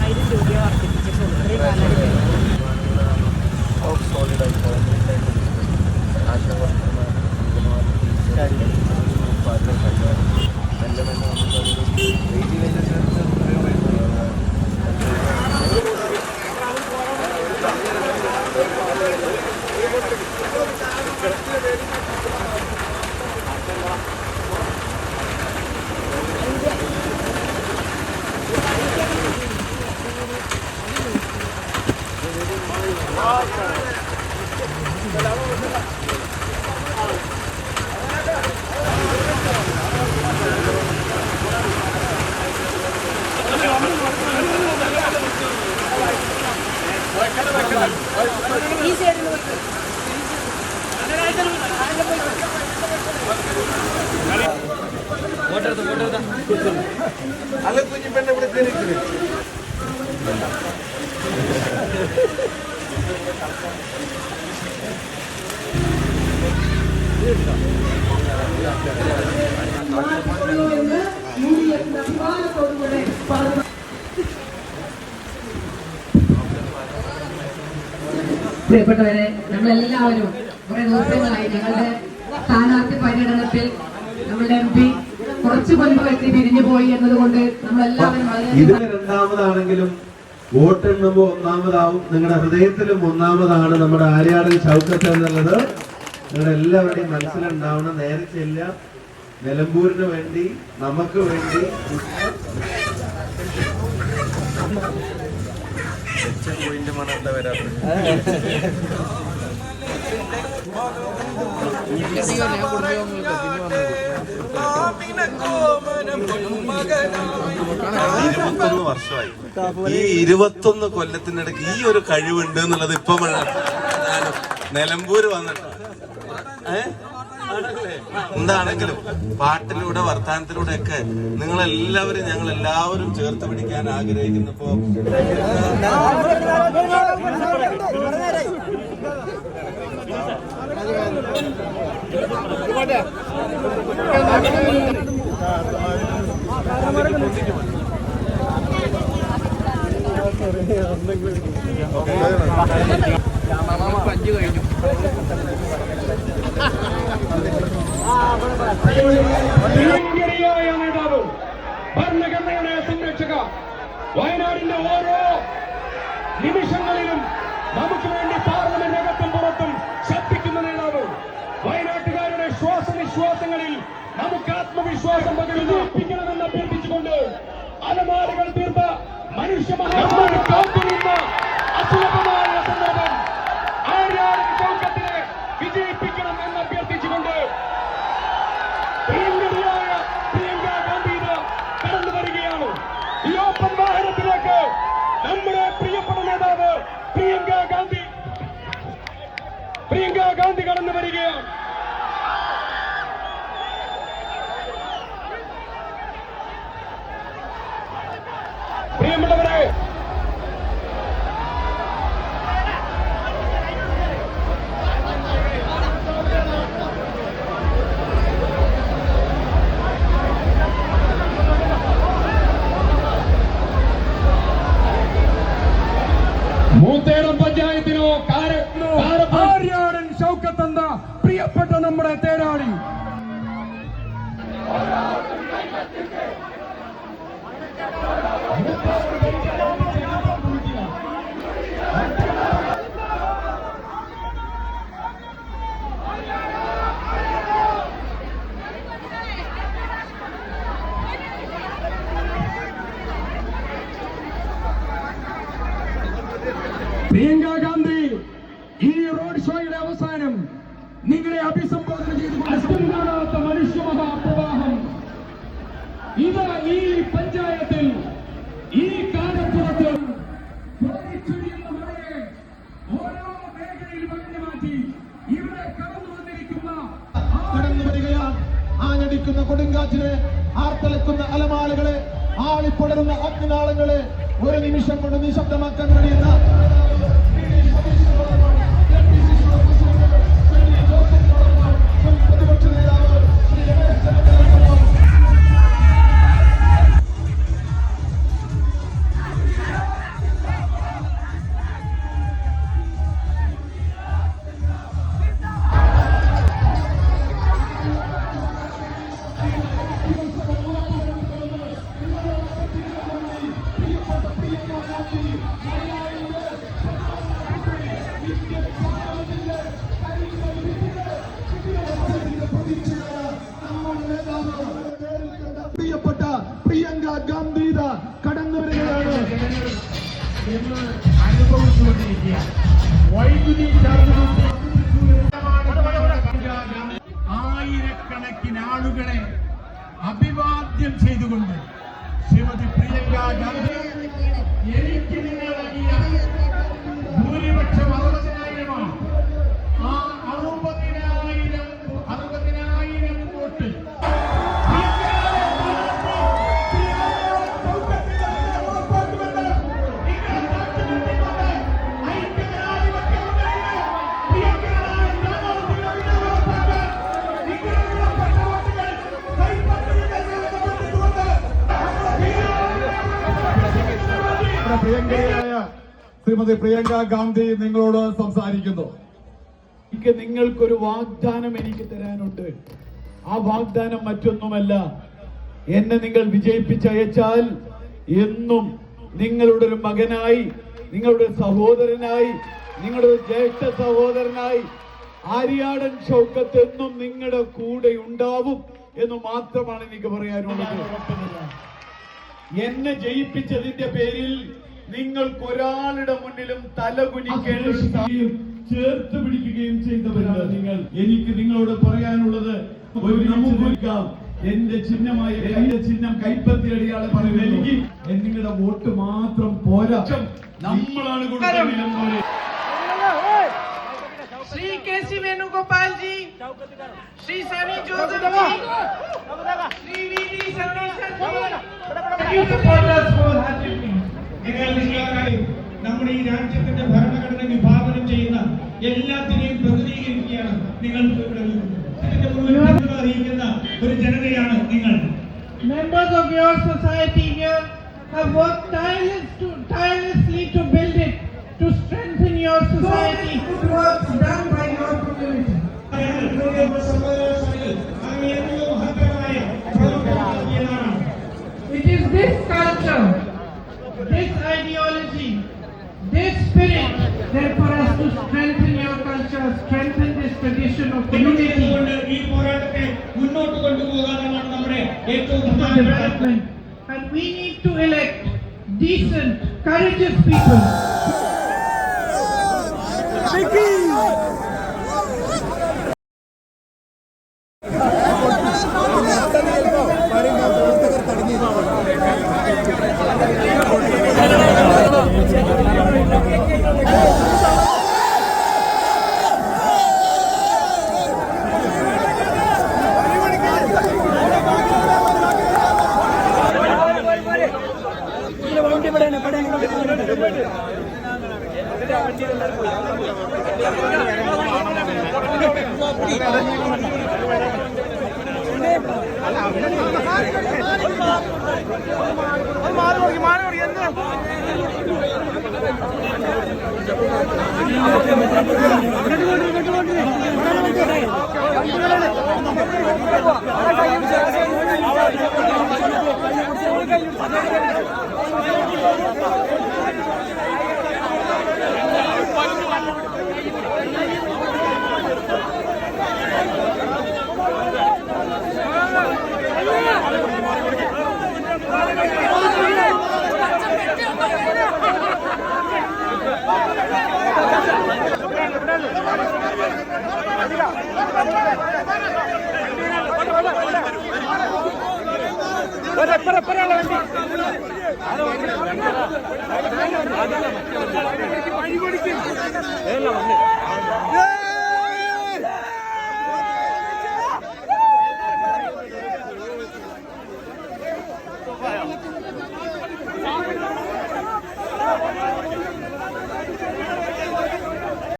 ആയിരം രൂപ വർദ്ധിപ്പിച്ചിട്ടുള്ളൂ ഇത്രയും കാലമായിട്ട് അല്ല കുഞ്ഞു ഇവിടെ കയറിയിരിക്കുന്നു പ്രിയപ്പെട്ടവരെ നമ്മളെല്ലാവരും കുറെ ദിവസങ്ങളായി ഞങ്ങളുടെ സ്ഥാനാർത്ഥി പര്യടനത്തിൽ നമ്മളുടെ എം പി കുറച്ച് മുൻപ് വ്യക്തി പിരിഞ്ഞു പോയി എന്നതുകൊണ്ട് നമ്മളെല്ലാവരും വളരെ രണ്ടാമതാണെങ്കിലും വോട്ടെണ്ണുമ്പോ ഒന്നാമതാവും. നിങ്ങളുടെ ഹൃദയത്തിലും ഒന്നാമതാണ് നമ്മുടെ ആര്യാടൻ ചൗക്കത്ത് എന്നുള്ളത്. നിങ്ങളുടെ എല്ലാവരുടെയും മനസ്സിലുണ്ടാവണം. നേരെ ചെല്ല നിലമ്പൂരിന് വേണ്ടി നമുക്ക് വേണ്ടി. വരാത്തത് ഇരുപത്തൊന്ന് വർഷമായി. ഈ ഇരുപത്തൊന്ന് കൊല്ലത്തിനിടയ്ക്ക് ഈ ഒരു കഴിവുണ്ട് എന്നുള്ളത് ഇപ്പൊ നിലമ്പൂര് വന്നിട്ട്? എന്താണെങ്കിലും പാട്ടിലൂടെ വർത്താനത്തിലൂടെ ഒക്കെ നിങ്ങളെല്ലാവരും ഞങ്ങൾ എല്ലാവരും ചേർത്ത് പിടിക്കാൻ ആഗ്രഹിക്കുന്നപ്പോ പ്രിയങ്കരിയായ നേതാവ് ഭരണഘടനയുടെ സംരക്ഷക വയനാടിന്റെ ഓരോ നിമിഷങ്ങളിലും നമുക്ക് വേണ്ടി ആത്മവിശ്വാസം ഒപ്പിക്കണമെന്ന് അഭ്യർത്ഥിച്ചുകൊണ്ട് അലമാരകൾ തീർത്ത മനുഷ്യ പ്രിയങ്ക ഗാന്ധി ഈ റോഡ് ഷോയുടെ അവസാനം നിങ്ങളെ അഭിസംബോധന ചെയ്തു അഷ്ടം കാണാത്ത മനുഷ്യ പ്രവാഹം ഇത് ഈ പഞ്ചായത്തിൽ ഈ കാലപ്പുറത്ത് ഓരോ മേഖലയിൽ വകഞ്ഞു മാറ്റി ഇവിടെ കടന്നു വന്നിരിക്കുന്ന കടന്നു ആഞ്ഞടിക്കുന്ന കൊടുങ്കാറ്റിനെ ആർത്തലക്കുന്ന അലമാലകളെ ആളിപ്പടരുന്ന അഗ്നാളങ്ങളെ ഒരു നിമിഷം കൊണ്ട് നിശബ്ദമാക്കാൻ കഴിയുന്ന ഗംഭീര കടന്നു വരികയാണ് വൈദ്യുതി ആയിരക്കണക്കിന് ആളുകളെ അഭിവാദ്യം ചെയ്തുകൊണ്ട് ശ്രീമതി പ്രിയങ്ക ഗാന്ധി എനിക്ക് നിങ്ങൾ പ്രിയങ്കയായ ശ്രീമതി പ്രിയങ്ക ഗാന്ധി നിങ്ങളോട് സംസാരിക്കുന്നു. എനിക്ക് നിങ്ങൾക്കൊരു വാഗ്ദാനം എനിക്ക് തരാനുണ്ട്. ആ വാഗ്ദാനം മറ്റൊന്നുമല്ല. എന്നെ നിങ്ങൾ വിജയിപ്പിച്ചയച്ചാൽ എന്നും നിങ്ങളുടെ ഒരു മകനായി നിങ്ങളുടെ സഹോദരനായി നിങ്ങളുടെ ഒരു ജ്യേഷ്ഠ സഹോദരനായി ആര്യാടൻ ഷൗക്കത്ത് എന്നും നിങ്ങളുടെ കൂടെ ഉണ്ടാവും എന്ന് മാത്രമാണ് എനിക്ക് പറയാനുള്ളത്. എന്നെ ജയിപ്പിച്ചതിന്റെ പേരിൽ നിങ്ങൾക്ക് ഒരാളുടെ മുന്നിലും തല കുനിക്കേണ്ട ഒരു സാഹചര്യം ചേർത്ത് പിടിക്കുകയും ചെയ്തവരാണ് നിങ്ങൾ എനിക്ക് നിങ്ങളോട് പറയാനുള്ളത് ഒരു നമുക്കൊരുക്കാം എന്റെ ചിഹ്നമായ എന്റെ ചിഹ്നം കൈപ്പത്തി അടിയാളെ നൽകി നിങ്ങളുടെ വോട്ട് മാത്രം പോരാ നമ്മളാണ് കൊടുക്കുന്നത് श्री केसी वेणुगोपाल जी श्री सनी चौधरी जी श्री वीडी सतीशन जी നിങ്ങൾ മനസ്സിലാക്കാതെ നമ്മുടെ ഈ രാജ്യത്തിന്റെ ഭരണഘടന വിഭാവനം ചെയ്യുന്ന എല്ലാത്തിനെയും പ്രതിനിധീകരിക്കുകയാണ് നിങ്ങൾ അറിയിക്കുന്ന ഒരു ജനതയാണ് നിങ്ങൾ Members of your society here have worked tireless to, tirelessly to build it, to strengthen your society. Good work done by We need to elect decent, courageous people. വഴി കൊടുക്കും